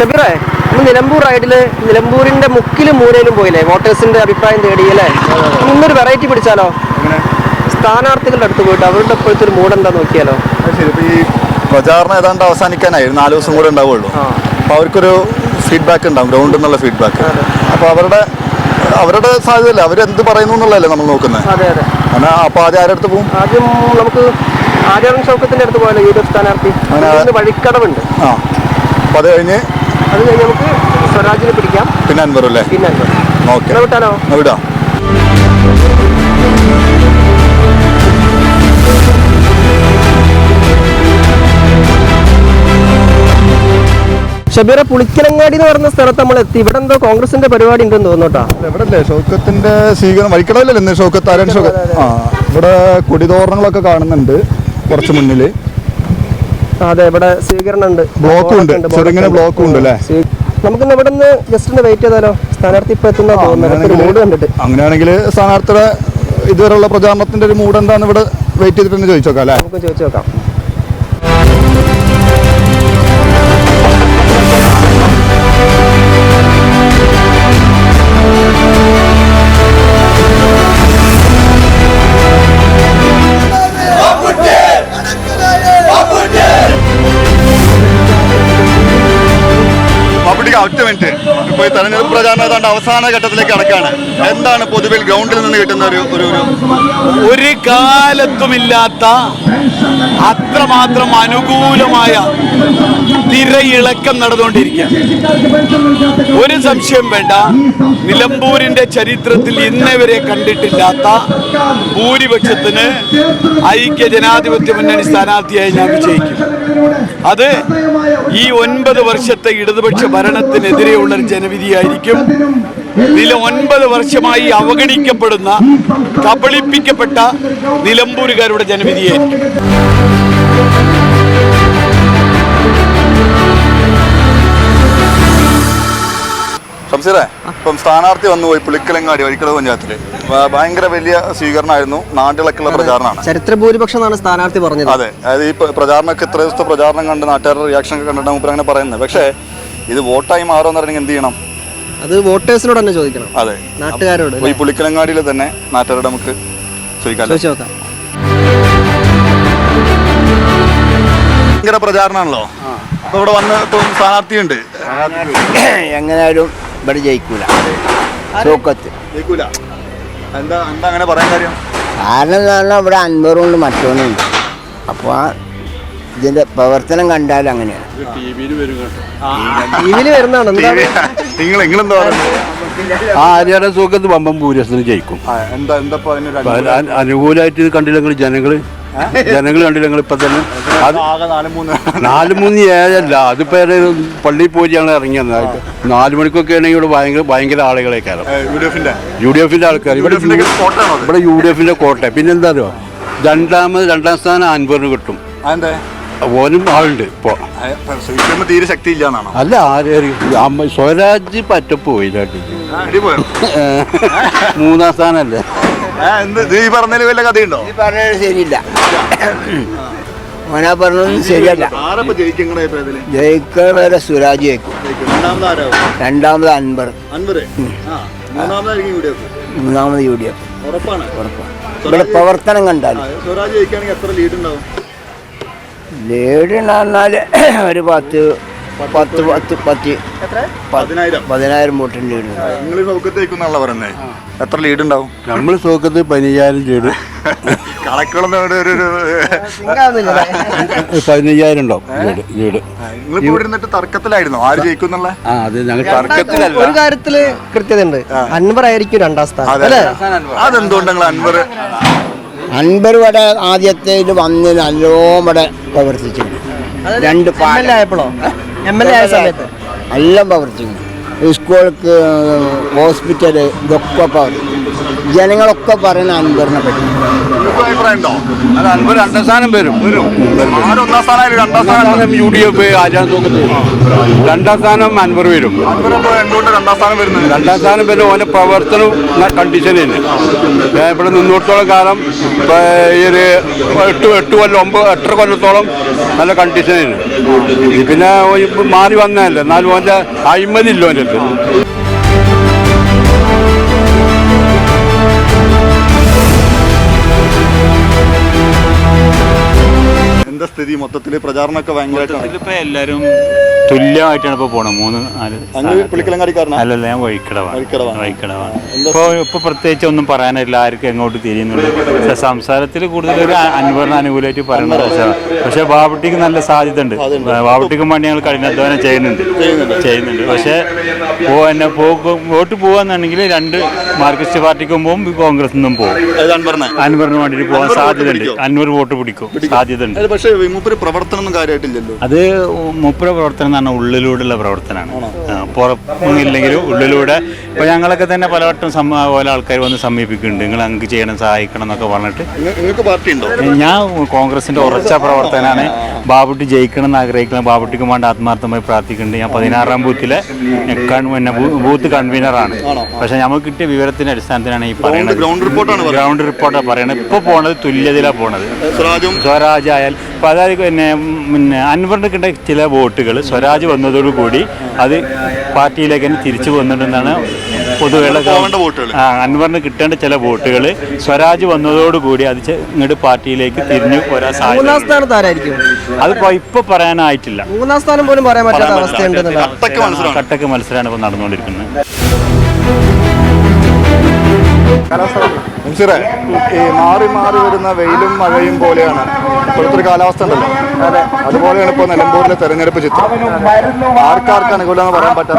ഷബീറേ നമ്മൾ നിലമ്പൂർ റൈഡിൽ നിലമ്പൂരിന്റെ മുക്കിലും മൂലയിലും പോയില്ലേ? വോട്ടേഴ്സിന്റെ അഭിപ്രായം തേടിയല്ലേ ഇന്നൊരു വെറൈറ്റി പിടിച്ചാലോ? സ്ഥാനാർത്ഥികളുടെ അടുത്ത് പോയിട്ട് അവരുടെ ഇപ്പോഴത്തെ ഒരു മൂഡ് എന്താ നോക്കിയാലോ? ഈ പ്രചാരണം ഏതാണ്ട് അവസാനിക്കാനായി നാല് ദിവസം കൂടെ ഉണ്ടാവുള്ളൂ. ആ. അപ്പൊ അവർക്കൊരു ഫീഡ്ബാക്ക് ഉണ്ടാവും ഗ്രൗണ്ട് നിന്നുള്ള ഫീഡ്ബാക്ക് അപ്പൊ അവരുടെ അവരുടെ സാധ്യതയല്ല? അവരെന്ത് പറയുന്നു എന്നുള്ളതല്ലേ നമ്മൾ നോക്കുന്നത്? അങ്ങനെ അപ്പൊ ആദ്യം ആരുടെ അടുത്ത് പോകും ആദ്യം നമുക്ക് ആര്യാടൻ ഷൗക്കത്തിന്റെ അടുത്ത് പോയാലോ യു ഡി എഫ് സ്ഥാനാർത്ഥി? വഴിക്കടവുണ്ട്. ആ. അപ്പൊ അത് കഴിഞ്ഞ് അത് കഴിഞ്ഞ് നമുക്ക് സ്വരാജിനെ പിടിക്കാം. പിന്നെ അൻവർ അല്ലേ? പിന്നെ അൻവർ. ഓക്കെ. വിട്ടാലോ? വിടാം. ഷബീറ പുളിക്കലങ്ങാടി എന്ന് പറയുന്ന സ്ഥലത്ത് നമ്മൾ എത്തി. ഇവിടെ എന്തോ കോൺഗ്രസിന്റെ പരിപാടി ഉണ്ടെന്ന് തോന്നുന്നു കേട്ടോ. എവിടെ അല്ലേ ഷൗക്കത്തിന്റെ സ്വീകരണം വഴിക്കടവിലല്ലേ ഇന്ന്? ഷൗക്കത്ത് ആരാണ് ഷൗക്കത്ത് ആ ഇവിടെ കൊടിതോരണങ്ങളൊക്കെ കാണുന്നുണ്ട് കുറച്ച് മുന്നിൽ അതെ ഇവിടെ സ്വീകരണം ഉണ്ട് ബ്ലോക്കും ഉണ്ട് ചെറുങ്ങനെ ബ്ലോക്കും ഉണ്ട്. അല്ലേ? നമുക്കിന്ന് ഇവിടെ നിന്ന് ജസ്റ്റ് ഒന്ന് വെയിറ്റ് ചെയ്താലോ? സ്ഥാനാർത്ഥി ഇപ്പൊ എത്തുന്ന മൂഡ് കണ്ടിട്ട്. അങ്ങനെയാണെങ്കിൽ സ്ഥാനാർത്ഥിയുടെ ഇതുവരെയുള്ള പ്രചാരണത്തിന്റെ ഒരു മൂഡ് എന്താന്ന് ഇവിടെ വെയിറ്റ് ചെയ്തിട്ട് ചോദിച്ചോക്കാം അല്ലേ? നമുക്ക് ചോദിച്ചു നോക്കാം. ഇപ്പോൾ ഈ തെരഞ്ഞെടുപ്പ് പ്രചാരണം ഏതാണ്ട് അവസാന ഘട്ടത്തിലേക്ക് കടക്കാണ് എന്താണ് പൊതുവിൽ ഗ്രൗണ്ടിൽ നിന്ന് കിട്ടുന്ന ഒരു ഒരു ഒരു കാലത്തുമില്ലാത്ത അത്രമാത്രം അനുകൂലമായ തിരയിളക്കം നടന്നുകൊണ്ടിരിക്കുക. ഒരു സംശയം വേണ്ട. നിലമ്പൂരിന്റെ ചരിത്രത്തിൽ ഇന്നവരെ കണ്ടിട്ടില്ലാത്ത ഭൂരിപക്ഷത്തിന് ഐക്യ ജനാധിപത്യ മുന്നണി സ്ഥാനാർത്ഥിയായി ഞാൻ വിജയിക്കും. അത് ഈ ഒൻപത് വർഷത്തെ ഇടതുപക്ഷ ഭരണത്തിനെതിരെയുള്ള ജനവിധിയായിരിക്കും. ഇതിൽ ഒൻപത് വർഷമായി അവഗണിക്കപ്പെടുന്ന കബളിപ്പിക്കപ്പെട്ട നിലമ്പൂരുകാരുടെ ജനവിധിയായിരിക്കും. സംശയേ ഇപ്പം സ്ഥാനാർത്ഥി വന്നു പോയി പുളിക്കലങ്ങാടി വഴിക്കടവ് പഞ്ചായത്തിൽ ഭയങ്കര വലിയ സ്വീകരണമായിരുന്നു നാട്ടിലൊക്കെയുള്ള പ്രചാരണമാണ്. ചരിത്ര ഭൂരിപക്ഷം എന്നാണ് സ്ഥാനാർത്ഥി പറഞ്ഞത്. അതെ അതായത് ഈ പ്ര- പ്രചാരണമൊക്കെ ഇത്ര ദിവസത്തെ പ്രചാരണം കണ്ട് നാട്ടുകാരുടെ റിയാക്ഷൻ ഒക്കെ കണ്ടിട്ട് മൂപ്പർ അങ്ങനെ പറയുന്നത്. പക്ഷേ ഇത് വോട്ടായി മാറുമെന്ന് പറഞ്ഞെങ്കിൽ എന്ത് ചെയ്യണം? അത് വോട്ടേഴ്സിനോട് തന്നെ ചോദിക്കണം. അതെ. നാട്ടുകാരോട് ഈ പുളിക്കലങ്ങാടിയിൽ തന്നെ നാട്ടുകാരോട് നമുക്ക് ചോദിക്കാം ഭയങ്കര പ്രചാരണമാണല്ലോ. അപ്പൊ ഇവിടെ വന്ന് സ്ഥാനാർത്ഥിയുണ്ട്. എങ്ങനെയായാലും ഇവിടെ ജയിക്കൂല. സൂക്കത്ത്. ജയിക്കൂല. എന്താ എന്താ അങ്ങനെ പറയാൻ കാര്യം? കാരണം എന്ന് പറഞ്ഞാൽ ഇവിടെ അൻപറുണ്ട് മറ്റോനുണ്ട് അപ്പോൾ ഇതിന്റെ പ്രവർത്തനം കണ്ടാൽ അങ്ങനെയാണ്. ടി വിയിൽ വരുന്നതാണ്. എന്താണ്? നിങ്ങൾ നിങ്ങളെന്താ ആര്യാടെ സുഖത്ത് പമ്പം ഭൂരിപക്ഷത്തിന് ജയിക്കും. അനുകൂലമായിട്ട് ഇത് കണ്ടില്ല നിങ്ങൾ ജനങ്ങൾ ജനങ്ങൾ കണ്ടില്ല ഞങ്ങൾ ഇപ്പൊ തന്നെ? നാല് മൂന്ന് ഏഴല്ല അതിപ്പോ പള്ളി പള്ളിയിൽ ഇറങ്ങി ഇറങ്ങിയത് നാല് മണിക്കൊക്കെ ആണെങ്കിൽ ഇവിടെ ഭയങ്കര ഭയങ്കര ആളുകളെ കയറും യു ഡി എഫിന്റെ ആൾക്കാർ ഇവിടെ യു ഡി എഫിന്റെ കോട്ടയാണോ അത്? ഇവിടെ യു ഡി എഫിന്റെ കോട്ട പിന്നെന്താ അറിയോ? രണ്ടാമത് രണ്ടാം സ്ഥാനം അൻപറിന് കിട്ടും. ഓനും ആളുണ്ട് ഇപ്പൊ. തീരെ ശക്തി ഇല്ലാന്നാണോ അല്ല ആരും അമ്മ സ്വരാജ് പറ്റപ്പോയില്ല മൂന്നാം സ്ഥാനല്ലേ? ഈ പറഞ്ഞതിൽ വല്ല കഥയുണ്ടോ? ഈ പറഞ്ഞത് ശരിയില്ല. ഓനാ പറഞ്ഞൊന്നും ശരിയല്ല. ആരപ്പോ ജയിക്കും നിങ്ങളുടെ അഭിപ്രായത്തിൽ? ജയിക്കാൻ വരെ സുരാജ് ജയിക്കും. രണ്ടാമത് അൻപർ മൂന്നാമത് യു ഡി എഫ്. ഇവിടെ പ്രവർത്തനം എത്ര ലീഡ് പറഞ്ഞാൽ ഒരു പത്ത് പത്ത് പത്ത് പത്ത് പതിനായിരം. പതിനായിരം വോട്ടിന് ലീഡ്. നിങ്ങൾ സൗകര്യത്തേക്കുന്നുള്ള പറഞ്ഞേ എത്ര ലീഡ് ഉണ്ടാവും? നമ്മൾ സുഖത്ത് പതിനയ്യായിരം ലീഡ് കണക്കുകളൊന്നും അവിടെ ഒരു- ഒരു പതിനയ്യായിരം ഉണ്ടാവും ലീഡ് വീട് നിങ്ങൾ ഇവിടെ ഇരുന്നിട്ട് തർക്കത്തിലായിരുന്നു? ആര് ജയിക്കുന്നുള്ള? ആ അത് ഞങ്ങൾ തർക്കത്തിലല്ല. ഒരു കാര്യത്തിൽ അൻവർ ആയിരിക്കും രണ്ടാം സ്ഥാനം. അല്ലേ? അതെന്തുകൊണ്ട് നിങ്ങൾ അൻവർ? അൻപർ ഇവിടെ ആദ്യത്തെ ഇത് വന്ന് നല്ലോണം ഇവിടെ പ്രവർത്തിച്ചു രണ്ട് എം എൽ എ ആയപ്പോഴോ? എം എൽ എ ആയ സമയത്ത്. എല്ലാം പ്രവർത്തിക്കുന്നു സ്കൂൾക്ക് ഹോസ്പിറ്റൽ ഇതൊക്കെ ജനങ്ങളൊക്കെ പറയുന്ന നിങ്ങൾക്ക് അഭിപ്രായം ഉണ്ടോ അത് അൻപത് രണ്ടാം സ്ഥാനം വരും. വരും. ആരും ഒന്നാം സ്ഥാനം രണ്ടാം സ്ഥാനം യു ഡി എഫ് ആചാരം നോക്കുന്നത് രണ്ടാം സ്ഥാനം അൻപർ വരും. എന്തുകൊണ്ട് രണ്ടാം സ്ഥാനം വരുന്നത്? രണ്ടാം സ്ഥാനം പിന്നെ ഓന്റെ പ്രവർത്തനം കണ്ടീഷൻ തന്നെ. ഇവിടെ നിന്നിടത്തോളം കാലം ഈ ഒരു എട്ട് എട്ട് കൊല്ലം ഒമ്പത് എട്ടര കൊല്ലത്തോളം നല്ല കണ്ടീഷൻ തന്നെ. പിന്നെ മാറി വന്നതല്ലേ? എന്നാലും ഓന്റെ അഴിമതില്ലോ എന്റെ അടുത്ത്. എന്താ സ്ഥിതി? മൊത്തത്തിൽ പ്രചാരണമൊക്കെ ഭയങ്കരമായിട്ടാണ്. ഇതിലിപ്പോ എല്ലാരും തുല്യമായിട്ടാണ് ഇപ്പൊ പോണത്. മൂന്ന് നാല് അങ്ങ് പുളിക്കലങ്ങാടിക്കാരനാ അല്ലല്ല ഞാൻ വഴിക്കടവാണ് വഴിക്കടവാണ്. വഴിക്കടവാണ് ഇപ്പൊ ഇപ്പൊ പ്രത്യേകിച്ച് ഒന്നും പറയാനില്ല ആർക്കും എങ്ങോട്ട് തിരിയുന്നുണ്ട്. പക്ഷെ സംസാരത്തിൽ കൂടുതൽ ഒരു അൻവറിന് അനുകൂലമായിട്ട് പറയുന്ന പക്ഷേ പക്ഷെ ബാബുട്ടിക്ക് നല്ല സാധ്യത ഉണ്ട് ബാബുട്ടിക്കും വേണ്ടി ഞങ്ങൾ കഠിനാധ്വാനം ചെയ്യുന്നുണ്ട്. ചെയ്യുന്നുണ്ട്. പക്ഷെ പോ എന്നെ പോകും വോട്ട് പോവാന്നുണ്ടെങ്കിൽ രണ്ട് മാർക്സിസ്റ്റ് പാർട്ടിക്കും പോകും കോൺഗ്രസ് നിന്നും പോകും അൻവറിനെ. വേണ്ടിയിട്ട് പോകാൻ സാധ്യത ഉണ്ട് അൻവർ വോട്ട് പിടിക്കും. സാധ്യത ഉണ്ട് പക്ഷേ മൂപ്പര് പ്രവർത്തനം ഒന്നും കാര്യമായിട്ടില്ലല്ലോ അത് മൂപ്പര പ്രവർത്തനം എന്ന് പറഞ്ഞാൽ ഉള്ളിലൂടെയുള്ള പ്രവർത്തനമാണ്. ആ, പുറമൊന്നുമില്ലെങ്കിലും ഉള്ളിലൂടെ. ഇപ്പോൾ ഞങ്ങളൊക്കെ തന്നെ പലവട്ടം ഓരോ ആൾക്കാർ വന്ന് സമീപിക്കുന്നുണ്ട്. നിങ്ങൾ അങ്ങ് ചെയ്യണം സഹായിക്കണം എന്നൊക്കെ പറഞ്ഞിട്ട്. പാർട്ടി ഉണ്ടോ? ഞാൻ കോൺഗ്രസിന്റെ ഉറച്ച പ്രവർത്തനമാണ് ബാബുട്ടി ജയിക്കണം എന്ന് ആഗ്രഹിക്കണം ബാബുട്ടിക്ക് വേണ്ട ആത്മാർത്ഥമായി പ്രാർത്ഥിക്കുന്നുണ്ട്. ഞാൻ പതിനാറാം ബൂത്തിലെ പിന്നെ ബൂത്ത് കൺവീനറാണ് പക്ഷേ നമുക്ക് കിട്ടിയ വിവരത്തിന്റെ അടിസ്ഥാനത്തിലാണ് ഈ പറയുന്നത് ഗ്രൗണ്ട് റിപ്പോർട്ടാണ് ഗ്രൗണ്ട് റിപ്പോർട്ടാണ് പറയുന്നത് ഇപ്പോൾ പോണത് തുല്യതയിലാണ് പോണത്. സ്വരാജും സ്വരാജ് ആയാൽ അപ്പോൾ അതായത് പിന്നെ പിന്നെ അൻവറിന് കിട്ടിയ ചില വോട്ടുകൾ സ്വരാജ് വന്നതോടുകൂടി അത് പാർട്ടിയിലേക്ക് തന്നെ തിരിച്ചു വന്നിട്ടുണ്ടെന്നാണ് പൊതുവെയുള്ള ആ അൻവറിന് കിട്ടേണ്ട ചില വോട്ടുകൾ സ്വരാജ് വന്നതോടുകൂടി അത് ഇങ്ങോട്ട് പാർട്ടിയിലേക്ക് തിരിഞ്ഞു പോരാ മൂന്നാം സാധ്യത അതിപ്പോ ഇപ്പൊ പറയാനായിട്ടില്ല. മൂന്നാം സ്ഥാനം പോലും പറയാൻ പറ്റാത്ത കട്ടക്ക് മത്സരമാണ്. ഇപ്പൊ നടന്നുകൊണ്ടിരിക്കുന്നത്. ഈ മാറി മാറി വരുന്ന വെയിലും മഴയും പോലെയാണ്. ഇപ്പോഴത്തെ ഒരു കാലാവസ്ഥ ഉണ്ടല്ലോ. അതെ. അതുപോലെയാണ് ഇപ്പോൾ നിലമ്പൂരിലെ തെരഞ്ഞെടുപ്പ് ചിത്രം. ആർക്കാർക്ക് അനുകൂലം എന്ന് പറയാൻ പറ്റാത്ത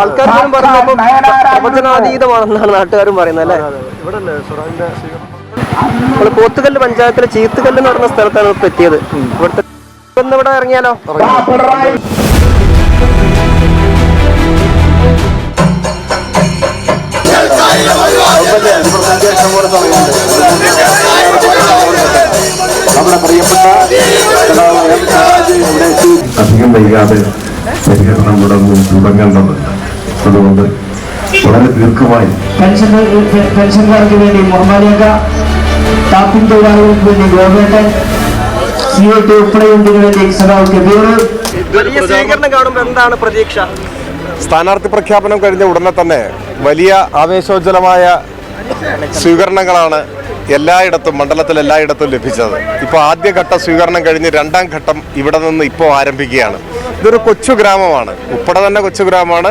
ആൾക്കാർ പറയുമ്പോൾ പ്രവചനാതീതമാണെന്നാണ് നാട്ടുകാരും പറയുന്നത് അല്ലേ? ഇവിടെ പോത്തുകല്ല് പഞ്ചായത്തിലെ ചീത്തുകല്ല് എന്ന് പറഞ്ഞ സ്ഥലത്താണ് ഇപ്പൊ എത്തിയത്. ഇവിടുത്തെ ഇവിടെ ഇറങ്ങിയാലോ? അധികം വൈകാതെ പരിഹരണം തുടങ്ങും തുടങ്ങേണ്ടത് അതുകൊണ്ട് വളരെ ദീർഘമായി പെൻഷൻകാർക്ക് വേണ്ടി മുഹമ്മദ് ടാപ്പിംഗ് തൊഴിലാളികൾക്ക് വേണ്ടി ഗോവേട്ടൻ സി ഐ ടി ഉൾപ്പെടെയുള്ളതിനു വേണ്ടി സഖാവ് കബീർ വലിയ സ്വീകരണം കാണുമ്പോൾ എന്താണ് പ്രതീക്ഷ? സ്ഥാനാർത്ഥി പ്രഖ്യാപനം കഴിഞ്ഞ ഉടനെ തന്നെ വലിയ ആവേശോജ്വലമായ സ്വീകരണങ്ങളാണ് എല്ലായിടത്തും മണ്ഡലത്തിൽ എല്ലായിടത്തും ലഭിച്ചത്. ഇപ്പോൾ ആദ്യഘട്ട സ്വീകരണം കഴിഞ്ഞ് രണ്ടാം ഘട്ടം ഇവിടെ നിന്ന് ഇപ്പോൾ ആരംഭിക്കുകയാണ്. ഇതൊരു കൊച്ചു ഗ്രാമമാണ്. ഉപ്പട തന്നെ കൊച്ചു ഗ്രാമമാണ്.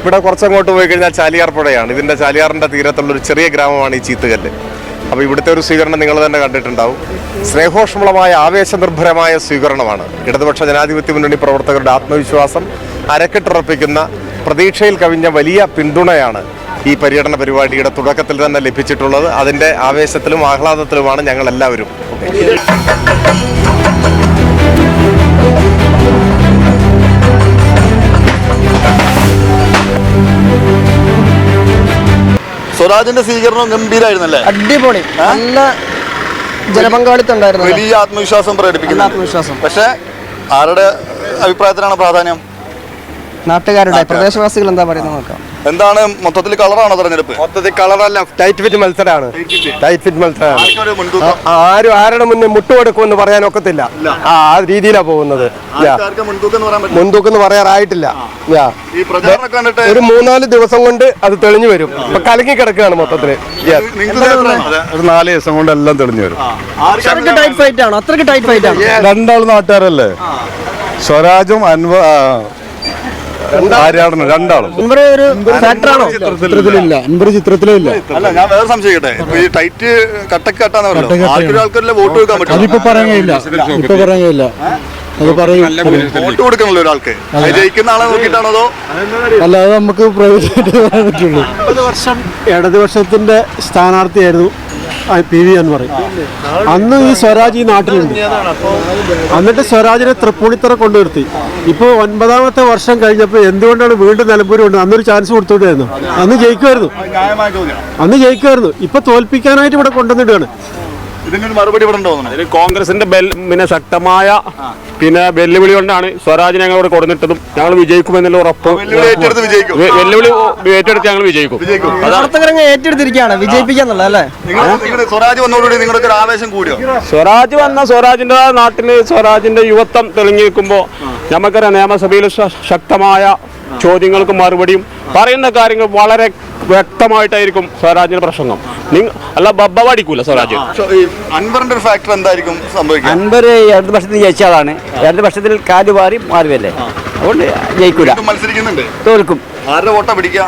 ഇവിടെ കുറച്ചങ്ങോട്ട് പോയി കഴിഞ്ഞാൽ ചാലിയാർ പുഴയാണ്. ഇതിന്റെ ചാലിയാറിന്റെ തീരത്തുള്ള ഒരു ചെറിയ ഗ്രാമമാണ് ഈ ചീത്തുകല്ല്. അപ്പോൾ ഇവിടുത്തെ ഒരു സ്വീകരണം നിങ്ങൾ തന്നെ കണ്ടിട്ടുണ്ടാവും. സ്നേഹോഷ്മളമായ ആവേശനിർഭരമായ സ്വീകരണമാണ്. ഇടതുപക്ഷ ജനാധിപത്യ മുന്നണി പ്രവർത്തകരുടെ ആത്മവിശ്വാസം അരക്കെട്ടുറപ്പിക്കുന്ന പ്രതീക്ഷയിൽ കവിഞ്ഞ വലിയ പിന്തുണയാണ് ഈ പര്യടന പരിപാടിയുടെ തുടക്കത്തിൽ തന്നെ ലഭിച്ചിട്ടുള്ളത്. അതിന്റെ ആവേശത്തിലും ആഹ്ലാദത്തിലുമാണ് ഞങ്ങൾ എല്ലാവരും സ്വരാജിന്റെ സ്വീകരണം ഗംഭീരായിരുന്നല്ലേ? അടിപൊളി. നല്ല ജനപങ്കാളിത്തം ഉണ്ടായിരുന്നു. വലിയ ആത്മവിശ്വാസം പ്രകടിപ്പിക്കുന്നു ആത്മവിശ്വാസം. പക്ഷെ ആരുടെ അഭിപ്രായത്തിലാണ് പ്രാധാന്യം? നാട്ടുകാരുടെ പ്രദേശവാസികൾ എന്താ പറയുന്നത് നോക്കാം. എന്താണ് മൊത്തത്തിൽ കളറാണോ തെരഞ്ഞെടുപ്പ്? മൊത്തത്തിൽ കളറല്ല ടൈറ്റ് ഫിറ്റ് മത്സരമാണ്. ടൈറ്റ് ഫിറ്റ് മത്സരമാണ്. ആരും ആരുടെ മുന്നേ മുട്ടുകൊടുക്കും എന്ന് പറയാൻ ഒക്കത്തില്ല. ആ രീതിയിലാ പോകുന്നത്. മുൻതൂക്കം എന്ന് പറയാറായിട്ടില്ല പറ്റില്ല? മുൻതൂക്കം ആറായിട്ടില്ല യാ. ഈ പ്രചാരണം കണ്ടിട്ട് ഒരു മൂന്നാൽ ദിവസം കൊണ്ട് അത് തെളിഞ്ഞു വരും. ഇപ്പൊ കലങ്ങി കിടക്കുകയാണ് മൊത്തത്തിൽ. ഒരു നാല് ദിവസം കൊണ്ട് എല്ലാം തെളിഞ്ഞു വരും. അത്രയ്ക്ക് ടൈറ്റ് ഫൈറ്റ് ആണോ? അത്രയ്ക്ക് ടൈറ്റ് ഫൈറ്റ് ആണ്? രണ്ടാൾ നാട്ടുകാരല്ലേ? സ്വരാജും അൻവ ആര്യാടനും രണ്ടാളും. ചിത്രത്തിലില്ല. അൻവർ ചിത്രത്തിലും ഇല്ല. അല്ല ഞാൻ വേറെ സംശയിക്കട്ടെ ഇപ്പൊ ഈ ടൈറ്റ് കട്ടക്ക് കട്ടാന്ന് പറഞ്ഞല്ലോ. ആർക്കൊരു ആൾക്കാരിലെ വോട്ട് കൊടുക്കാൻ പറ്റും പറയാൻ കഴിയില്ല. ഇപ്പൊ പറയാൻ കഴിയില്ല. അത് പറയും. വോട്ട് കൊടുക്കണല്ലോ ഒരാൾക്ക്. അത്. ജയിക്കുന്ന ആളെ നോക്കിയിട്ടാണോ അതോ? അല്ലാതെ നമുക്ക് പറയാൻ പറ്റുള്ളൂ. വർഷം ഇടതുപക്ഷത്തിന്റെ സ്ഥാനാർത്ഥിയായിരുന്നു പി വി എന്ന് പറയും. അന്ന് ഈ സ്വരാജ് ഈ നാട്ടിലുണ്ട്. എന്നിട്ട് സ്വരാജിനെ തൃപ്പൂണിത്തറ കൊണ്ടുവരുത്തി. ഇപ്പോൾ ഒൻപതാമത്തെ വർഷം കഴിഞ്ഞപ്പോൾ എന്തുകൊണ്ടാണ് വീണ്ടും നിലമ്പൂർ കൊണ്ട് അന്നൊരു ചാൻസ് കൊടുത്തുവിട്ടായിരുന്നു അന്ന് ജയിക്കുമായിരുന്നു അന്ന് ജയിക്കുമായിരുന്നു ഇപ്പൊ തോൽപ്പിക്കാനായിട്ട് ഇവിടെ കൊണ്ടുവന്നിട്ടാണ് ഇതിനൊരു മറുപടി ഇവിടെ കോൺഗ്രസിന്റെ ബെൽ പിന്നെ ശക്തമായ പിന്നെ വെല്ലുവിളി കൊണ്ടാണ് സ്വരാജ് ഞങ്ങൾ ഇവിടെ കൊടുത്തിട്ടതും ഞങ്ങൾ വിജയിക്കുമെന്നുള്ള ഉറപ്പ് വെല്ലുവിളി ഏറ്റെടുത്ത് ഞങ്ങൾ വിജയിക്കും. വിജയിക്കും. പ്രവർത്തകരങ്ങ് ഏറ്റെടുത്തിരിക്കുകയാണ്. വിജയിപ്പിക്കാന്നുള്ളത് അല്ലേ? നിങ്ങൾ നിങ്ങൾ സ്വരാജ് വന്നതോടുകൂടി നിങ്ങൾക്ക് ഒരു ആവേശം കൂടിയോ? സ്വരാജ് വന്ന സ്വരാജിന്റെ നാട്ടിൽ സ്വരാജിന്റെ യുവത്വം തെളിഞ്ഞു നിൽക്കുമ്പോൾ നമുക്കറിയാം നിയമസഭയിൽ ശക്തമായ ചോദ്യങ്ങൾക്ക് മറുപടിയും പറയുന്ന കാര്യങ്ങൾ വളരെ വ്യക്തമായിട്ടായിരിക്കും സ്വരാജിന്റെ പ്രസംഗം. അല്ല ബബ്ബ പഠിക്കൂല സ്വരാജ്. അൻവറിന്റെ ഒരു ഫാക്ടർ എന്തായിരിക്കും സംഭവിക്കുക? അൻപർ ഇടത് വർഷത്തിൽ ജയിച്ചതാണ് ഇടത് പക്ഷത്തിൽ കാൽ മാറി മാറുമല്ലേ അതുകൊണ്ട് ജയിക്കൂല. മത്സരിക്കുന്നുണ്ട്. തോൽക്കും. ആരുടെ വോട്ടാ പിടിക്കുക?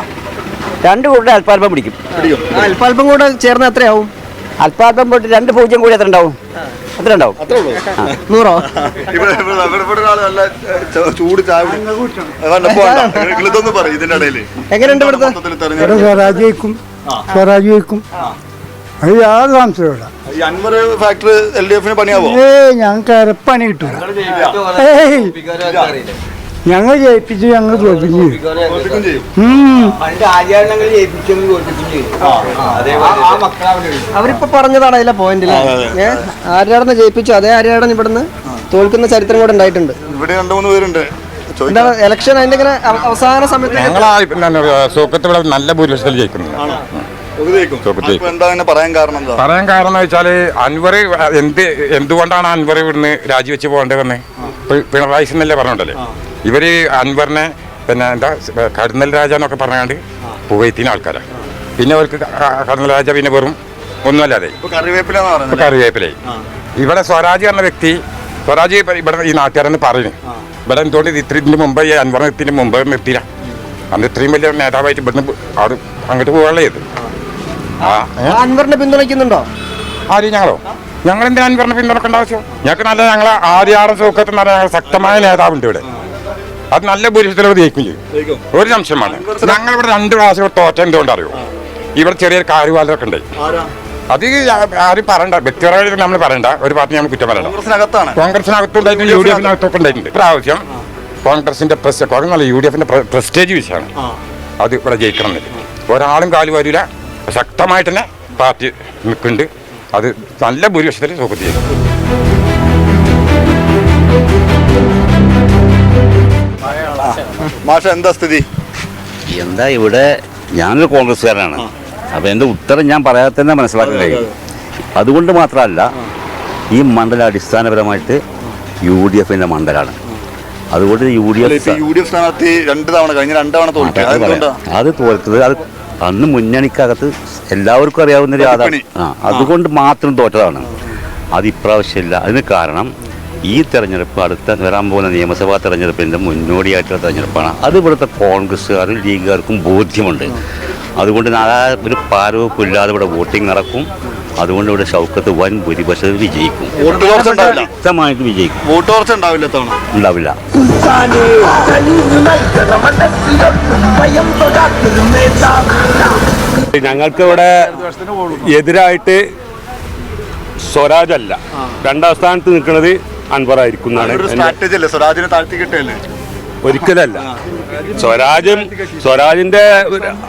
രണ്ട് കൂടെ അൽപ്പാൽപ്പം പിടിക്കും. പിടിക്കും. അല്പാൽപ്പം കൂടെ ചേർന്ന് എത്രയാവും? അൽപ്പാൽപ്പം പോയിട്ട് രണ്ട് പൂജ്യം കൂടി എത്ര ഉണ്ടാവും ഉണ്ടാവും അത്രേ ഉള്ളൂ. നൂറോ? ചൂട് ചായ എങ്ങനെയുണ്ട് ഇവിടുത്തെ? സ്വരാജ് ജയിക്കും സ്വരാജ് ജയിക്കും അത് യാതൊരു സംശയമില്ല ഈ അൻവർ ഫാക്ടർ എൽ ഡി എഫിന് പണിയാവോ? ഏയ് ഞങ്ങൾക്ക് പണി കിട്ടൂല. ഏയ്. ഞങ്ങൾ ജയിപ്പിച്ചു ഞങ്ങൾ തോൽപ്പിച്ചു അവരിപ്പോ പറഞ്ഞതാണ് അതിലെ പോയിന്റ് ആര്യാടനെ ജയിപ്പിച്ചു. അതേ ആര്യാടൻ ഇവിടുന്ന് തോൽക്കുന്ന ചരിത്രം കൂടെ ഉണ്ടായിട്ടുണ്ട്. ഇവിടെ രണ്ടു മൂന്ന് പേരുണ്ട്. ഇലക്ഷൻ അതിന്റെ ഇങ്ങനെ അവസാന സമയത്ത് നല്ല ഭൂരിപക്ഷത്തിൽ ജയിക്കുന്നു ഒരു ജയിക്കും. തോൽപ്പിച്ച് എന്താ അങ്ങനെ പറയാൻ കാരണം പറയാൻ കാരണം വെച്ചാൽ അൻവർ എന്ത് എന്തുകൊണ്ടാണ് അൻവർ ഇവിടുന്ന് രാജിവെച്ച് പോകേണ്ടത് വന്നത് പിണറായി എന്നല്ലേ പറഞ്ഞോണ്ടല്ലേ? ഇവർ അൻവറിനെ പിന്നെ എന്താ കടന്നൽ രാജ എന്നൊക്കെ പറഞ്ഞാണ്ട് പുകയത്തിന് ആൾക്കാരാണ് പിന്നെ അവർക്ക് കടന്നൽ രാജ പിന്നെ വെറും ഒന്നുമല്ലാതെ. കറിവേപ്പിലായി ഇവിടെ സ്വരാജ് പറഞ്ഞ വ്യക്തി സ്വരാജ് ഇവിടെ ഈ നാട്ടുകാരെന്ന് പറയുന്നു ഇവിടെ എന്തുകൊണ്ട് ഇത്രയും മുമ്പ് ഈ അൻവർ നിർത്തിന് മുമ്പ് നിർത്തിയില്ല? അന്ന് ഇത്രയും വലിയ നേതാവായിട്ട് ഇവിടുന്ന് അവിടെ അങ്ങോട്ട് പോകാനുള്ള ചെയ്ത്? അൻവറിനെ പിന്തുണയ്ക്കുന്നുണ്ടോ? ആര് ഞങ്ങളോ? ഞങ്ങൾ എന്തിനാ അൻവറിനെ പിന്തുണക്കേണ്ട ആവശ്യം? ഞങ്ങൾക്ക് നല്ല ഞങ്ങളെ ആര്യാറും സൂക്കത്തും നല്ല ശക്തമായ നേതാവുണ്ട് ഇവിടെ. അത് നല്ല ഭൂരിപക്ഷത്തിൽ ജയിക്കും ചെയ്യും. ഒരു സംശയമാണ്. ഞങ്ങൾ ഇവിടെ രണ്ട് പ്രാവശ്യം തോറ്റ എന്തുകൊണ്ട് അറിയോ ഇവിടെ ചെറിയൊരു കാര്യവാലൊക്കെ ഉണ്ട്. അത് ആരും പറയണ്ട. വ്യക്തിപരമായിട്ട് നമ്മൾ പറയണ്ട. ഒരു പാർട്ടി നമ്മൾ കുറ്റം പറയണ്ട. കോൺഗ്രസിനകത്താണ്. കോൺഗ്രസിനകത്തുണ്ടായിട്ടുണ്ട് യു ഡി എഫിനകത്തൊക്കെ ഉണ്ടായിട്ടുണ്ട് പ്രാവശ്യം കോൺഗ്രസിന്റെ പ്രസ് കോൺഗ്രസ് യു ഡി എഫിന്റെ പ്രസ്റ്റേജ് വിഷയമാണ്. അത് ഇവിടെ ജയിക്കണം ഒരാളും കാൽ വരില്ല. ശക്തമായിട്ട് തന്നെ പാർട്ടി നിൽക്കുന്നുണ്ട്. അത് നല്ല ഭൂരിപക്ഷത്തിൽ സൂപ്പത്തി ചെയ്യും മാഷ എന്താ സ്ഥിതി? എന്താ ഇവിടെ ഞാനൊരു കോൺഗ്രസ്സുകാരനാണ്. അപ്പൊ എന്റെ ഉത്തരം ഞാൻ പറയാതെ തന്നെ മനസ്സിലാക്കാൻ കഴിയും. അതുകൊണ്ട് മാത്രമല്ല ഈ മണ്ഡലം അടിസ്ഥാനപരമായിട്ട് യു ഡി എഫിന്റെ മണ്ഡലമാണ് അതുകൊണ്ട് U D F U D F സ്ഥാനാർത്ഥി രണ്ട് തവണ കഴിഞ്ഞ രണ്ട് തവണ അത് തോറ്റത് അത് അന്ന് മുന്നണിക്കകത്ത് എല്ലാവർക്കും അറിയാവുന്ന ഒരു യാഥാർത്ഥ്യം. ആ അതുകൊണ്ട് മാത്രം തോറ്റതാണ്. അത് ഇപ്രാവശ്യമില്ല അതിന് കാരണം ഈ തെരഞ്ഞെടുപ്പ് അടുത്ത വരാൻ പോകുന്ന നിയമസഭാ തെരഞ്ഞെടുപ്പിന്റെ മുന്നോടിയായിട്ടുള്ള തെരഞ്ഞെടുപ്പാണ്. അത് ഇവിടുത്തെ കോൺഗ്രസ്സുകാരും ലീഗുകാർക്കും ബോധ്യമുണ്ട്. അതുകൊണ്ട് നാളെ ഒരു പാരവപ്പില്ലാതെ ഇവിടെ വോട്ടിംഗ് നടക്കും. അതുകൊണ്ട് ഇവിടെ ഷൗക്കത്ത് വൻ ഭൂരിപക്ഷത്തിൽ വിജയിക്കും. ഉണ്ടാവില്ല വ്യക്തമായിട്ട് വിജയിക്കും. വോട്ട് ഉണ്ടാവില്ല. ഉണ്ടാവില്ല ഞങ്ങൾക്ക് ഇവിടെ എതിരായിട്ട് സ്വരാജല്ല. അല്ല രണ്ടാം സ്ഥാനത്ത് നിൽക്കുന്നത് അൻവറായിരിക്കും എന്നാണ് ഒരു സ്ട്രാറ്റജി അല്ലേ? സ്വരാജിനെ താഴ്ത്തി കിട്ടല്ലേ? ഒരിക്കലല്ല. സ്വരാജും സ്വരാജിന്റെ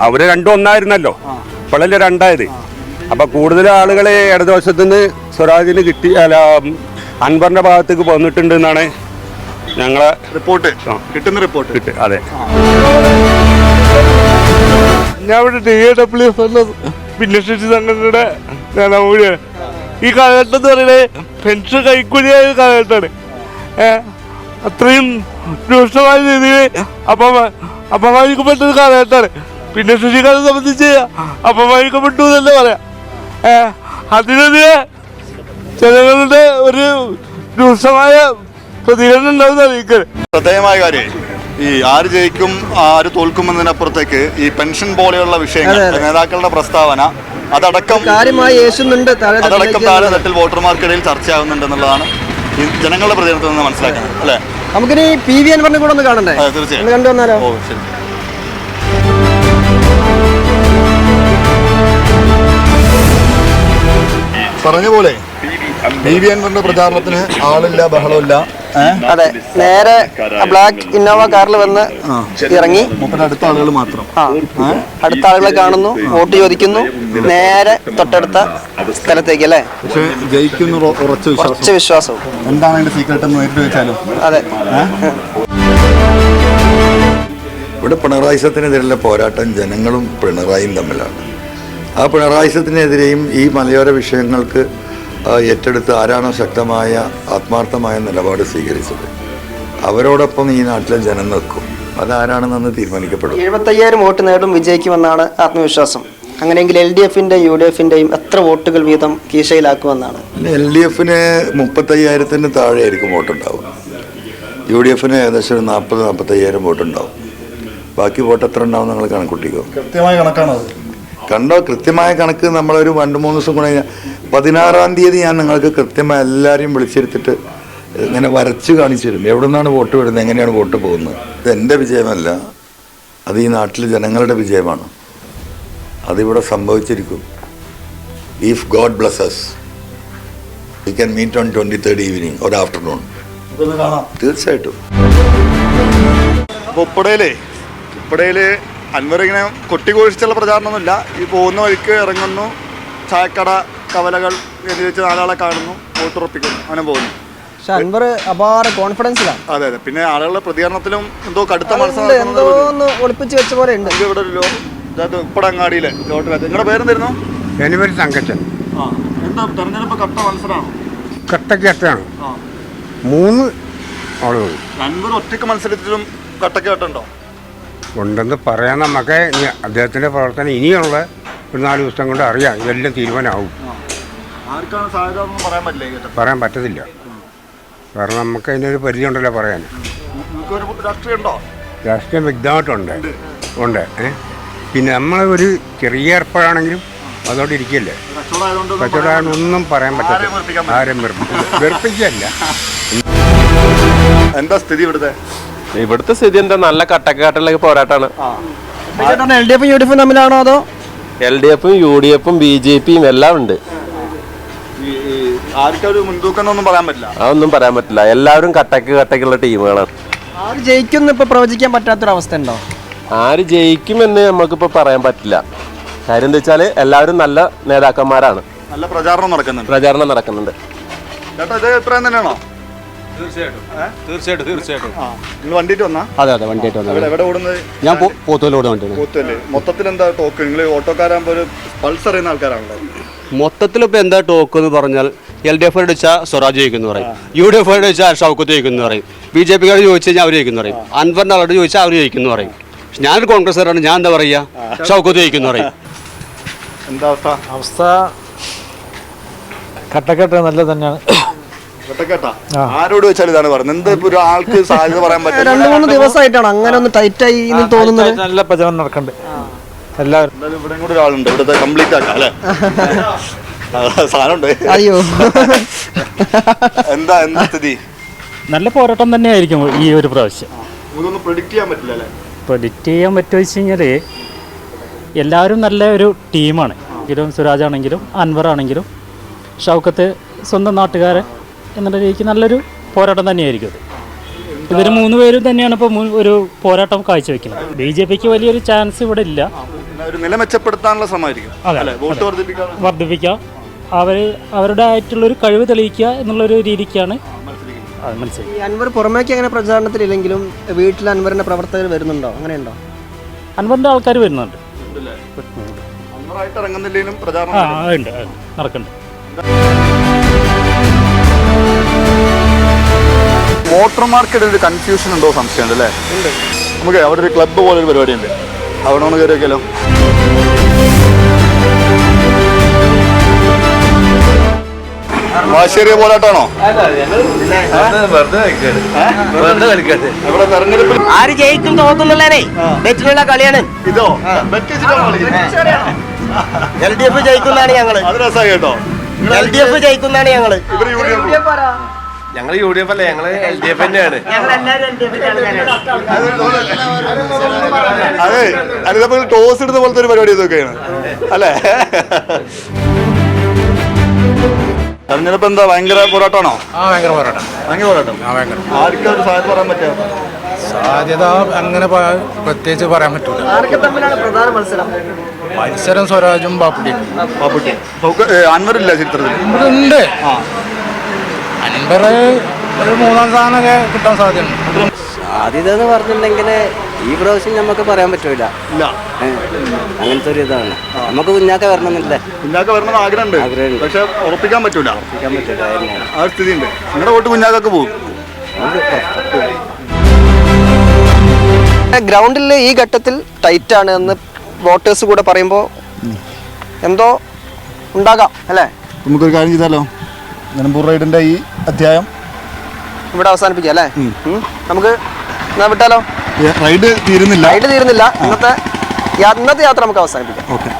അവർ രണ്ടും ഒന്നായിരുന്നല്ലോ ഇപ്പോഴല്ലേ രണ്ടായത്. അപ്പൊ കൂടുതൽ ആളുകളെ ഇടതുവശത്തു നിന്ന് സ്വരാജിന് കിട്ടി അല്ല അൻവറിന്റെ ഭാഗത്തേക്ക് വന്നിട്ടുണ്ട് എന്നാണ് ഞങ്ങളെ റിപ്പോർട്ട്. കിട്ടുന്ന റിപ്പോർട്ട്. കിട്ടി. അതെ. ഞാൻ ഇവിടെ ഡി എ ഡബ്ല്യു എന്ന ഭിന്നശേഷി സംഘടനയുടെ ഈ കാലഘട്ടം എന്ന് പറയുന്നത് പെൻഷൻ കൈക്കൂലിയായ കാലഘട്ടമാണ്. അത്രയും രൂക്ഷമായ രീതിയിൽ അപമ അപമാനിക്കപ്പെട്ട ഒരു കാലഘട്ടമാണ്. പിന്നെ ഭിന്നശേഷിക്കാരെ സംബന്ധിച്ച് അപമാനിക്കപ്പെട്ടു എന്നല്ലേ പറയാം. അതിനെതിരെ ജനങ്ങളുടെ ഒരു രൂക്ഷമായ പ്രതികരണം ഉണ്ടാവുന്ന അറിയിക്കൽ ശ്രദ്ധേയമായ കാര്യം. ഈ ആര് ജയിക്കും ആര് തോൽക്കും എന്നതിനപ്പുറത്തേക്ക് ഈ പെൻഷൻ പോലെയുള്ള വിഷയങ്ങൾ നേതാക്കളുടെ പ്രസ്താവന അതടക്കം കാര്യമായി യേശുന്നുണ്ട് അതടക്കം താഴെ തട്ടിൽ വോട്ടർമാർക്കിടയിൽ ചർച്ചയാവുന്നുണ്ട് എന്നുള്ളതാണ് ഈ ജനങ്ങളുടെ പ്രതികരണത്തിൽ നിന്ന് മനസ്സിലാക്കുന്നത് അല്ലേ? നമുക്കിനി പി വി അൻവറിനെ കൂടെ ഒന്ന് കാണണ്ടേ? തീർച്ചയായും. ഒന്ന് കണ്ടു വന്നാലോ? ഓ ശരി. പറഞ്ഞ പോലെ ബി വി അൻവറിന്റെ പ്രചാരണത്തിന് ആളില്ല ബഹളമില്ല. അതെ നേരെ ബ്ലാക്ക് ഇന്നോവ കാറിൽ വന്ന് ഇറങ്ങി. അടുത്ത ആളുകൾ മാത്രം. അടുത്ത ആളുകളെ കാണുന്നു വോട്ട് ചോദിക്കുന്നു നേരെ തൊട്ടടുത്ത സ്ഥലത്തേക്ക് അല്ലേ? പക്ഷെ ജയിക്കുന്നു ഉറച്ച വിശ്വാസം. കുറച്ച് വിശ്വാസവും എന്താണ് അതിന്റെ സീക്രട്ട് എന്ന് നേരിട്ട് വെച്ചാലും അതെ. ഇവിടെ പിണറായിസത്തിനെതിരെയുള്ള പോരാട്ടം ജനങ്ങളും പിണറായിയും തമ്മിലാണ്. ആ പിണറായിസത്തിനെതിരെയും ഈ മലയോര വിഷയങ്ങൾക്ക് ഏറ്റെടുത്ത് ആരാണോ ശക്തമായ ആത്മാർത്ഥമായ നിലപാട് സ്വീകരിച്ചത്. അവരോടൊപ്പം ഈ നാട്ടിലെ ജനം നിൽക്കും. അതാരാണെന്ന് തീരുമാനിക്കപ്പെടും. എഴുപത്തയ്യായിരം വോട്ട് നേടും വിജയിക്കുമെന്നാണ് ആത്മവിശ്വാസം. അങ്ങനെയെങ്കിൽ എൽ ഡി എഫിന്റെയും യു ഡി എഫിന്റെയും എത്ര വോട്ടുകൾ വീതം കീശയിലാക്കുമെന്നാണ്? എൽ ഡി എഫിന് മുപ്പത്തയ്യായിരത്തിന് താഴെയായിരിക്കും വോട്ടുണ്ടാവും യു ഡി എഫിന് ഏകദേശം ഒരു നാൽപ്പത് നാൽപ്പത്തയ്യായിരം വോട്ടുണ്ടാവും. ബാക്കി വോട്ട് എത്ര ഉണ്ടാവും നിങ്ങൾ കണക്കൂട്ടിക്കോ കൃത്യമായ കണക്കാണോ അത് കണ്ടോ? കൃത്യമായ കണക്ക് നമ്മളൊരു രണ്ട് മൂന്ന് ദിവസം കൂടെ കഴിഞ്ഞാൽ പതിനാറാം തീയതി ഞാൻ നിങ്ങൾക്ക് കൃത്യമായി എല്ലാവരെയും വിളിച്ചെടുത്തിട്ട് ഇങ്ങനെ വരച്ച് കാണിച്ചു തരും. എവിടെ നിന്നാണ് വോട്ട് വരുന്നത്? എങ്ങനെയാണ് വോട്ട് പോകുന്നത്? ഇത് എന്റെ വിജയമല്ല. അത് ഈ നാട്ടിലെ ജനങ്ങളുടെ വിജയമാണ്. അതിവിടെ സംഭവിച്ചിരിക്കും. If God blesses we can meet on twenty third evening ഒരു ആഫ്റ്റർനൂൺ തീർച്ചയായിട്ടും. അപ്പോൾ ഉപ്പടയിലേ ഉപ്പടയിൽ അൻവർ ഇങ്ങനെ കൊട്ടിഘോഷിച്ചുള്ള പ്രചാരണമൊന്നുമില്ല. ഈ പോകുന്ന വഴിക്ക് ഇറങ്ങുന്നു. ചായക്കട കവലകൾ എന്ന് വെച്ച് നാലാളെ കാണുന്നു. വോട്ടുറപ്പിക്കുന്നു. അങ്ങനെ പോകുന്നു. പക്ഷെ അൻവർ അപാര കോൺഫിഡൻസിലാണ്. അതെ അതെ. പിന്നെ ആളുകളുടെ പ്രതികരണത്തിലും എന്തോ കടുത്ത മത്സരം എന്തോ ഒന്ന് ഒളിപ്പിച്ച് വെച്ച പോലെ ഉണ്ട്. ഇത് ഇവിടെ ഒരു ലോ അതായത് ഉപ്പടങ്ങാടിയിലെ ലോട്ടറി നിങ്ങളുടെ പേരെന്തായിരുന്നു? എന്റെ പേര് തങ്കച്ചൻ. ആ എന്താ തെരഞ്ഞെടുപ്പ് കട്ട മത്സരമാണ്? കട്ടക്കട്ടാണ് മൂന്ന് ആളുകൾ. അൻവർ ഒറ്റയ്ക്ക് മത്സരത്തിലും കട്ടക്ക് കട്ടുണ്ടോ ഉണ്ടെന്ന് പറയാൻ നമുക്ക് ഇനി അദ്ദേഹത്തിന്റെ പ്രവർത്തനം ഇനിയുള്ള ഒരു നാല് ദിവസം കൊണ്ട് അറിയാം. ഇതെല്ലാം തീരുമാനമാവും. പറയാൻ പറ്റത്തില്ല. കാരണം നമുക്ക് അതിനൊരു പരിധി ഉണ്ടല്ലോ പറയാൻ. രാഷ്ട്രീയം വ്യക്തമായിട്ടുണ്ട്. ഉണ്ട്. പിന്നെ നമ്മൾ ഒരു ചെറിയ ഏർപ്പാടാണെങ്കിലും അതോടെ ഇരിക്കല്ലേ. കച്ചവടം ഒന്നും പറയാൻ പറ്റില്ല. ആരും വെറുപ്പിക്കല്ല. എന്താ സ്ഥിതി ഇവിടുത്തെ? ഇവിടുത്തെ സ്ഥിതി എന്താ? നല്ല കട്ടക്കാട്ടിലേക്ക് പോരാട്ടമാണ്. എൽ ഡി എഫും യു ഡി എഫും തമ്മിലാണോ അതോ? എൽ ഡി എഫും യു ഡി എഫും ബി ജെ പിയും എല്ലാം ഉണ്ട്. മുൻതൂക്കം പറയാൻ പറ്റില്ല. അതൊന്നും പറയാൻ പറ്റില്ല. എല്ലാവരും കട്ടക്ക് കട്ടക്കുള്ള ടീമുകളാണ്. ആര് ജയിക്കും ഇപ്പൊ പ്രവചിക്കാൻ പറ്റാത്തൊരവസ്ഥ ഉണ്ടോ? ആര് ജയിക്കുമെന്ന് നമുക്കിപ്പോ പറയാൻ പറ്റില്ല. കാര്യം എന്താ വെച്ചാൽ എല്ലാവരും നല്ല നേതാക്കന്മാരാണ്. നല്ല പ്രചാരണം നടക്കുന്നുണ്ട്. പ്രചാരണം നടക്കുന്നുണ്ട്. ചേട്ടാ ഇത് അഭിപ്രായം തന്നെയാണോ? തീർച്ചയായിട്ടും. തീർച്ചയായിട്ടും ആ നിങ്ങൾ വണ്ടിയിട്ട് വന്നാ? അതെ അതെ വണ്ടിയായിട്ട് എവിടെ എവിടെ ഓടുന്നത്? ഞാൻ പോത്തോലോട് വണ്ടിയാണ്. പോത്തല്ലേ മൊത്തത്തിൽ എന്താ ടോക്ക് നിങ്ങൾ ഓട്ടോക്കാരാകുമ്പോൾ ഒരു പൾസ് അറിയുന്ന ആൾക്കാരാണല്ലോ. മൊത്തത്തിലിപ്പോൾ എന്താ ടോക്ക് എന്ന് പറഞ്ഞാൽ എൽ ഡി എഫ് അടിച്ചാൽ സ്വരാജ് ജയിക്കുന്നു പറയും. യു ഡി എഫ് അടിച്ചാൽ ഷൗക്കത്ത് ജയിക്കുന്നു പറയും. ബി ജെ പിക്കാരോട് ചോദിച്ചു കഴിഞ്ഞാൽ അവർ ജയിക്കുന്നു പറയും. അൻവറിന്റെ ആളോട് ചോദിച്ചാൽ അവർ ജയിക്കുന്നു പറയും. പക്ഷെ ഞാനൊരു കോൺഗ്രസ്സുകാരാണ് ഞാൻ എന്താ പറയുക ഷൗക്കത്ത് ജയിക്കുന്നു പറയും. എന്താ അവസ്ഥ? അവസ്ഥ കട്ടക്കട്ട നല്ലത് തന്നെയാണ്. ആരോട് വെച്ചാൽ ഇതാണ് പറയുന്നത് എന്താ ഇപ്പൊ ഒരാൾക്ക് സാധ്യത പറയാൻ പറ്റില്ല? രണ്ടു മൂന്ന് ദിവസമായിട്ടാണ് അങ്ങനെ ഒന്ന് ടൈറ്റ് ആയി എന്ന് തോന്നുന്നത്. നല്ല പ്രചരണം നടക്കുന്നുണ്ട് എല്ലാവരും. എന്തായാലും ഇവിടെ കൂടെ ഒരാളുണ്ട്. ഇവിടുത്തെ കംപ്ലീറ്റ് ആക്കാം അല്ലേ? സാധനമുണ്ട്. അയ്യോ. എന്താ എന്താ സ്ഥിതി? നല്ല പോരാട്ടം തന്നെയായിരിക്കും ഈ ഒരു പ്രാവശ്യം. പ്രൊഡിക്ട് പ്രിഡിക്റ്റ് ചെയ്യാൻ പറ്റില്ല അല്ലേ? പ്രൊഡിക്റ്റ് ചെയ്യാൻ പറ്റുമോ വെച്ച് കഴിഞ്ഞാൽ എല്ലാവരും നല്ല ഒരു ടീമാണ് എങ്കിലും സുരാജ് ആണെങ്കിലും അൻവർ ആണെങ്കിലും ഷൗക്കത്ത് സ്വന്തം നാട്ടുകാരൻ എന്നുള്ള രീതിക്ക് നല്ലൊരു പോരാട്ടം തന്നെയായിരിക്കും അത്. ഇവർ മൂന്ന് പേരും തന്നെയാണ് ഇപ്പോൾ ഒരു പോരാട്ടം കാഴ്ചവെക്കുന്നത്. ബി ജെ പിക്ക് വലിയൊരു ചാൻസ് ഇവിടെ ഇല്ല. ഒരു നില മെച്ചപ്പെടുത്താനുള്ള ശ്രമമായിരിക്കും. അതെ, അല്ലേ? വോട്ട് വർദ്ധിപ്പിക്കുക അവർ അവരുടെ ആയിട്ടുള്ളൊരു കഴിവ് തെളിയിക്കുക എന്നുള്ളൊരു രീതിക്കാണ് മനസ്സിലായി ഈ അൻവർ പുറമേക്ക് അങ്ങനെ പ്രചാരണത്തിലില്ലെങ്കിലും വീട്ടിൽ അൻവറിന്റെ പ്രവർത്തകർ വരുന്നുണ്ടോ? അങ്ങനെയുണ്ടോ? അൻവറിന്റെ ആൾക്കാർ വരുന്നുണ്ട്. ഇറങ്ങുന്നില്ലെങ്കിലും പ്രചാരണം ആ നടക്കുന്നുണ്ട് വോട്ടർമാർക്കിടയിൽ ഒരു കൺഫ്യൂഷൻ ഉണ്ടോ സംശയമുണ്ട് അല്ലേ? നമുക്ക് അവിടെ ഒരു ക്ലബ്ബ് പോലെ ഒരു പരിപാടി ഉണ്ട് അവിടെ ഒന്ന് കയറി വെക്കാലോ ഇവിടെ തെരഞ്ഞെടുപ്പിൽ ആര് ജയിക്കും തോന്നുന്നുള്ളേ കളിയാണ്. ഇതോ? എൽ ഡി എഫ് ജയിക്കുന്നതാണ് ഞങ്ങൾ. അത് കേട്ടോ. എൽ ഡി എഫ് ജയിക്കുന്നതാണ് ഞങ്ങൾ. ഞങ്ങൾ യു ഡി എഫ് അല്ലേ? ഞങ്ങൾ എൽ ഡി എഫ് തന്നെയാണ്. അതെ അതിപ്പോ ടോസ് ഇടുന്ന പോലത്തെ ഒരു പരിപാടി ഇതൊക്കെയാണ്. അല്ലേ? തെരഞ്ഞെടുപ്പ് എന്താ ഭയങ്കര പോരാട്ടമാണോ? ആ ഭയങ്കര പോരാട്ടം. ഭയങ്കര പോരാട്ടം. ആർക്കാ ഒരു സാധ്യത പറയാൻ പറ്റുക സാധ്യത അങ്ങനെ പ്രത്യേകിച്ച് പറയാൻ പറ്റൂല. പ്രധാന മത്സരം? മത്സരം സ്വരാജും ബാപ്പുട്ടിയും. പാപ്പുട്ടി അൻവറില്ല ചിത്രത്തിൽ ഉണ്ട്. അൻപത് ഒരു മൂന്നാം സ്ഥാനമൊക്കെ കിട്ടാൻ സാധ്യതയുണ്ട്. സാധ്യത എന്ന് പറഞ്ഞിട്ടുണ്ടെങ്കിൽ ഈ പ്രാവശ്യം നമുക്ക് പറയാൻ പറ്റൂല. ഇല്ല. അങ്ങനത്തെ ഒരു ഇതാണ്. നമുക്ക് കുഞ്ഞാക്ക വരണമെന്നില്ലേ? കുഞ്ഞാക്ക വരണം ആഗ്രഹമുണ്ട്. ആഗ്രഹമുണ്ട്. പക്ഷെ ഉറപ്പിക്കാൻ പറ്റൂല. ഉറപ്പിക്കാൻ പറ്റൂല. ആ ഒരു സ്ഥിതി ഉണ്ട് നിങ്ങളുടെ വോട്ട് കുഞ്ഞാക്കൊക്കെ പോകും. ഗ്രൗണ്ടിൽ ഈ ഘട്ടത്തിൽ ടൈറ്റ് ആണ് എന്ന് വോട്ടേഴ്സ് കൂടെ പറയുമ്പോൾ എന്തോ ഉണ്ടാകാം അല്ലേ? നമുക്കൊരു കാര്യം ചെയ്താലോ? നിലമ്പൂർ റൈഡിന്റെ ഈ അധ്യായം. ഇവിടെ അവസാനിപ്പിക്കാം അല്ലേ? നമുക്ക് എന്നാ വിട്ടാലോ? റൈഡ് തീരുന്നില്ല. റൈഡ് തീരുന്നില്ല. ഇന്നത്തെ അന്നത്തെ ഇന്നത്തെ യാത്ര നമുക്ക് അവസാനിപ്പിക്കാം. ഓക്കെ.